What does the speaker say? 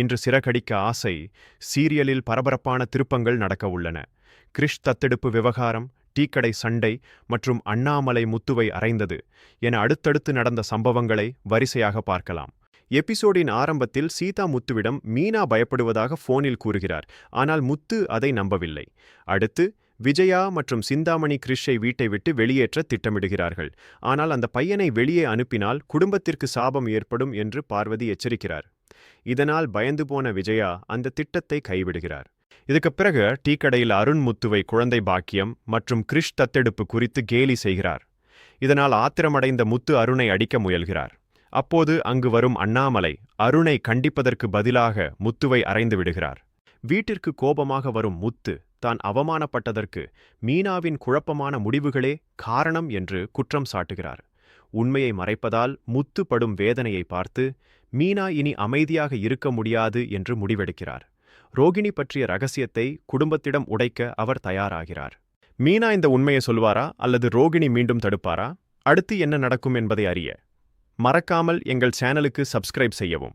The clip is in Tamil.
இன்று சிறகடிக்க ஆசை சீரியலில் பரபரப்பான திருப்பங்கள் நடக்க உள்ளன. கிரிஷ் தத்தெடுப்பு விவகாரம் டீக்கடை சண்டை மற்றும் அண்ணாமலை முத்துவை அறைந்தது என அடுத்தடுத்து நடந்த சம்பவங்களை வரிசையாக பார்க்கலாம். எபிசோடின் ஆரம்பத்தில் சீதா முத்துவிடம் மீனா பயப்படுவதாக போனில் கூறுகிறார். ஆனால் முத்து அதை நம்பவில்லை. அடுத்து விஜயா மற்றும் சிந்தாமணி கிரிஷை வீட்டை விட்டு வெளியேற்ற திட்டமிடுகிறார்கள். ஆனால் அந்த பையனை வெளியே அனுப்பினால் குடும்பத்திற்கு சாபம் ஏற்படும் என்று பார்வதி எச்சரிக்கிறார். இதனால் பயந்து போன விஜயா அந்த திட்டத்தை கைவிடுகிறார். இதுக்குப் பிறகு டீக்கடையில் அருண் முத்துவை குழந்தை பாக்கியம் மற்றும் கிரிஷ் தத்தெடுப்பு குறித்து கேலி செய்கிறார். இதனால் ஆத்திரமடைந்த முத்து அருணை அடிக்க முயல்கிறார். அப்போது அங்கு வரும் அண்ணாமலை அருணை கண்டிப்பதற்கு பதிலாக முத்துவை அறைந்து விடுகிறார். வீட்டிற்கு கோபமாக வரும் முத்து தான் அவமானப்பட்டதற்கு மீனாவின் குழப்பமான முடிவுகளே காரணம் என்று குற்றம் சாட்டுகிறார். உண்மையை மறைப்பதால் முத்து படும் வேதனையை பார்த்து மீனா இனி அமைதியாக இருக்க முடியாது என்று முடிவெடுக்கிறார். ரோகிணி பற்றிய ரகசியத்தை குடும்பத்திடம் உடைக்க அவர் தயாராகிறார். மீனா இந்த உண்மையை சொல்வாரா? அல்லது ரோகிணி மீண்டும் தடுப்பாரா? அடுத்து என்ன நடக்கும் என்பதை அறிய மறக்காமல் எங்கள் சேனலுக்கு சப்ஸ்கிரைப் செய்யவும்.